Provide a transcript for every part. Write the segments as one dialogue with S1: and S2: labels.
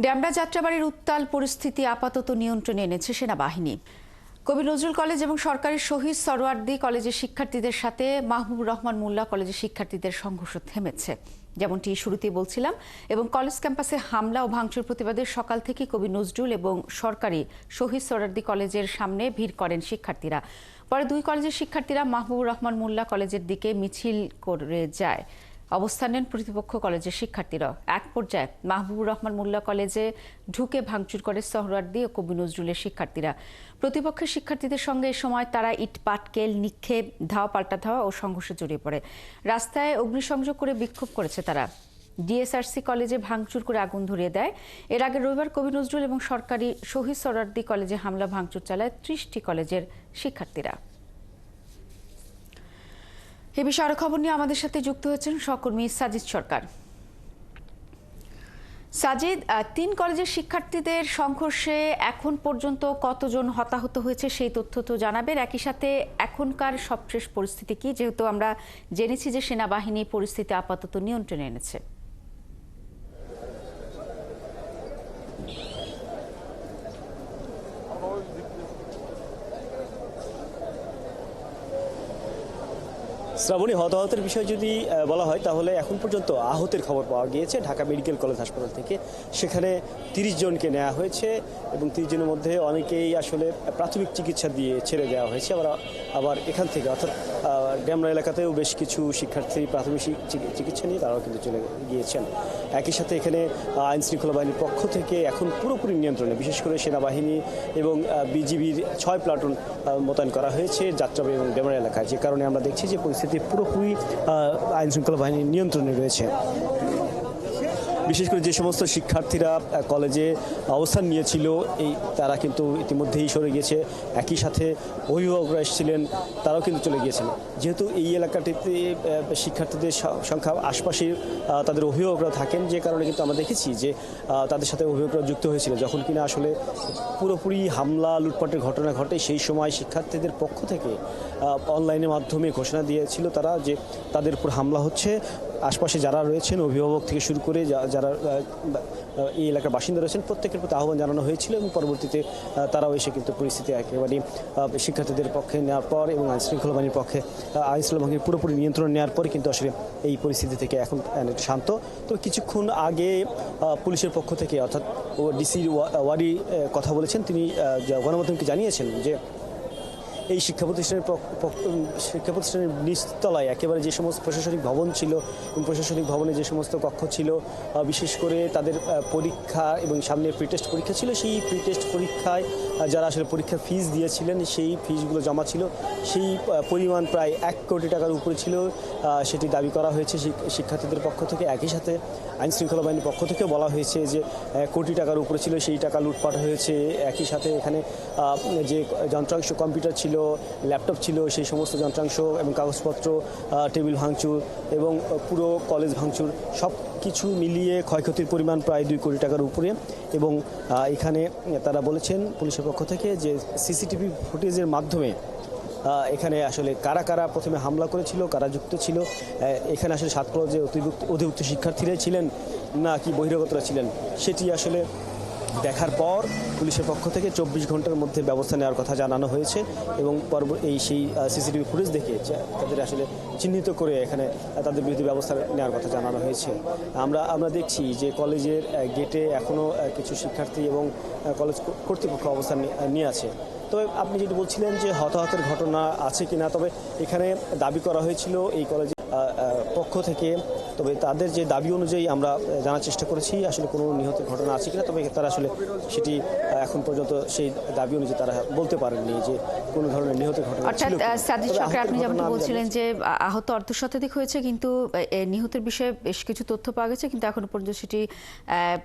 S1: ড্যামরা যাত্রাবাড়ির উত্তাল পরিস্থিতি আপাতত নিয়ন্ত্রণে এনেছে সেনাবাহিনী। কবি নজরুল কলেজ এবং সরকারি শহীদ সরওয়ার্দী কলেজের শিক্ষার্থীদের সাথে মাহবুবুর রহমান মোল্লা কলেজের শিক্ষার্থীদের সংঘর্ষ থেমেছে। যেমনটি শুরুতেই বলছিলাম, এবং কলেজ ক্যাম্পাসে হামলা ও ভাঙচুর প্রতিবাদে সকাল থেকে কবি নজরুল এবং সরকারি শহীদ সরওয়ার্দী কলেজের সামনে ভিড় করেন শিক্ষার্থীরা। পরে দুই কলেজের শিক্ষার্থীরা মাহবুবুর রহমান মোল্লা কলেজের দিকে মিছিল করে যায়। অবস্থান নেন প্রতিপক্ষ কলেজের শিক্ষার্থীরা। এক পর্যায়ে মাহবুবুর রহমান মোল্লা কলেজে ঢুকে ভাঙচুর করে সোহরার্দি ও কবি নজরুলের শিক্ষার্থীরা। প্রতিপক্ষের শিক্ষার্থীদের সঙ্গে এ সময় তারা ইট পাটকেল নিক্ষেপ, ধাওয়া, পাল্টা ধাওয়া ও সংঘর্ষে জড়িয়ে পড়ে। রাস্তায় অগ্নিসংযোগ করে বিক্ষোভ করেছে তারা। ডিএসআরসি কলেজে ভাঙচুর করে আগুন ধরিয়ে দেয়। এর আগে রবিবার কবি নজরুল এবং সরকারি শহীদ সরার্দি কলেজে হামলা, ভাঙচুর চালায় ত্রিশটি কলেজের শিক্ষার্থীরা। এ বিষয়ে আরও খবর নিয়ে আমাদের সাথে যুক্ত হয়েছেন সহকর্মী সাজিদ সরকার। সাজিদ তিন কলেজের শিক্ষার্থীদের সংঘর্ষে এখন পর্যন্ত কতজন হতাহত হয়েছে সেই তথ্য তো জানাবেন। একই সাথে এখনকার সবশেষ পরিস্থিতি কি? যেহেতু আমরা জেনেছি যে সেনাবাহিনী পরিস্থিতি আপাতত নিয়ন্ত্রণে এনেছে।
S2: শ্রাবণী হতাহতের বিষয় যদি বলা হয়, তাহলে এখন পর্যন্ত আহতের খবর পাওয়া গিয়েছে। ঢাকা মেডিকেল কলেজ হাসপাতাল থেকে সেখানে তিরিশ জনকে নেওয়া হয়েছে এবং তিরিশ জনের মধ্যে অনেকেই আসলে প্রাথমিক চিকিৎসা দিয়ে ছেড়ে দেওয়া হয়েছে। আবার আবার এখান থেকে, অর্থাৎ ড্যামরা এলাকাতেও বেশ কিছু শিক্ষার্থী প্রাথমিক চিকিৎসা নিয়ে তারাও কিন্তু চলে গিয়েছেন। একই সাথে এখানে আইন শৃঙ্খলা বাহিনীর পক্ষ থেকে এখন পুরোপুরি নিয়ন্ত্রণে, বিশেষ করে সেনাবাহিনী এবং বিজিবির ছয় প্লাটুন মোতায়েন করা হয়েছে যাত্রাবাড়ি এবং ডেমরা এলাকায়। যে কারণে আমরা দেখছি যে পরিস্থিতি পুরোপুরি আইনশৃঙ্খলা আইন শৃঙ্খলা বাহিনীর নিয়ন্ত্রণে রয়েছে। বিশেষ করে যে সমস্ত শিক্ষার্থীরা কলেজে অবস্থান নিয়েছিল, এই তারা কিন্তু ইতিমধ্যেই সরে গিয়েছে। একই সাথে অভিভাবকরা এসেছিলেন, তারাও কিন্তু চলে গিয়েছেন। যেহেতু এই এলাকাটিতে শিক্ষার্থীদের সংখ্যা আশপাশে তাদের অভিভাবকরা থাকেন, যে কারণে কিন্তু আমরা দেখেছি যে তাদের সাথে অভিভাবকরা যুক্ত হয়েছিল। যখন কিনা আসলে পুরোপুরি হামলা, লুটপাটের ঘটনা ঘটে, সেই সময় শিক্ষার্থীদের পক্ষ থেকে অনলাইনের মাধ্যমে ঘোষণা দিয়েছিল তারা যে, তাদের উপর হামলা হচ্ছে। আশপাশে যারা রয়েছেন অভিভাবক থেকে শুরু করে যারা এই এলাকার বাসিন্দা রয়েছেন প্রত্যেকের প্রতি আহ্বান জানানো হয়েছিল এবং পরবর্তীতে তারাও এসে কিন্তু পরিস্থিতি একেবারে শিক্ষার্থীদের পক্ষে নেওয়ার পর এবং আইন শৃঙ্খলা বাহিনীর পক্ষে আহ, আইন শৃঙ্খলা বাহিনীর পুরোপুরি নিয়ন্ত্রণ নেওয়ার পরে কিন্তু আসলে এই পরিস্থিতি থেকে এখন শান্ত। তো কিছুক্ষণ আগে পুলিশের পক্ষ থেকে অর্থাৎ ডিসির ওয়ারি কথা বলেছেন। তিনি গণমাধ্যমকে জানিয়েছেন যে এই শিক্ষা প্রতিষ্ঠানের শিক্ষা প্রতিষ্ঠানের নিচতলায় একেবারে যে সমস্ত প্রশাসনিক ভবন ছিল এবং প্রশাসনিক ভবনে যে সমস্ত কক্ষ ছিল বিশেষ করে তাদের পরীক্ষা এবং সামনে প্রি টেস্ট পরীক্ষা ছিল, সেই প্রি টেস্ট পরীক্ষায় যারা আসলে পরীক্ষার ফিস দিয়েছিলেন, সেই ফিসগুলো জমা ছিল। সেই পরিমাণ প্রায় এক কোটি টাকার উপরে ছিল সেটি দাবি করা হয়েছে শিক্ষার্থীদের পক্ষ থেকে। একই সাথে আইন শৃঙ্খলা বাহিনীর পক্ষ থেকেও বলা হয়েছে যে কোটি টাকার উপরে ছিল, সেই টাকা লুটপাট হয়েছে। একই সাথে এখানে যে যন্ত্রাংশ কম্পিউটার ছিল ল্যাপটপ ছিল, সেই সমস্ত যন্ত্রাংশ এবং কাগজপত্র টেবিল ভাঙচুর এবং পুরো কলেজ ভাঙচুর, সব কিছু মিলিয়ে ক্ষয়ক্ষতির পরিমাণ প্রায় দুই কোটি টাকার উপরে এবং এখানে তারা বলেছেন পুলিশের পক্ষ থেকে যে সিসিটিভি ফুটেজের মাধ্যমে এখানে আসলে কারা কারা প্রথমে হামলা করেছিল, কারা যুক্ত ছিল এখানে আসলে সাত কলেজে অতিরিক্ত অধিভুক্ত শিক্ষার্থীরাই ছিলেন না কি বহিরাগতরা ছিলেন, সেটি আসলে দেখার পর পুলিশের পক্ষ থেকে চব্বিশ ঘণ্টার মধ্যে ব্যবস্থা নেওয়ার কথা জানানো হয়েছে এবং পরব এই সেই সিসিটিভি ফুটেজ দেখে তাদের আসলে চিহ্নিত করে এখানে তাদের বিরুদ্ধে ব্যবস্থা নেওয়ার কথা জানানো হয়েছে। আমরা আমরা দেখছি যে কলেজের গেটে এখনও কিছু শিক্ষার্থী এবং কলেজ কর্তৃপক্ষ অবস্থান নিয়ে আছে। তবে আপনি যেটি বলছিলেন যে হতাহতের ঘটনা আছে কিনা তবে এখানে দাবি করা হয়েছিল এই কলেজে আহ, আহ, পক্ষ থেকে। তবে তাদের যে দাবি অনুযায়ী আমরা জানার চেষ্টা করেছি আসলে কোনো নিহতের ঘটনা আছে কিনা তবে তারা আসলে সেটি এখন পর্যন্ত সেই দাবি অনুযায়ী তারা বলতে পারেননি যে কোনো ধরনের নিহতের ঘটনা
S1: অর্থাৎ সরকার আপনি যেমনটি বলছিলেন যে আহ, আহত অর্ধশতাধিক হয়েছে কিন্তু নিহতের বিষয়ে বেশ কিছু তথ্য পাওয়া গেছে কিন্তু এখনও পর্যন্ত সেটি আহ,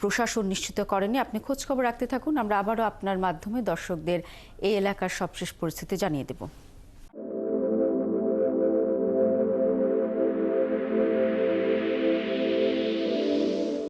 S1: প্রশাসন নিশ্চিত করেনি। আপনি খোঁজ খবর রাখতে থাকুন আমরা আবারও আপনার মাধ্যমে দর্শকদের এই এলাকার সবশেষ পরিস্থিতি জানিয়ে দেব।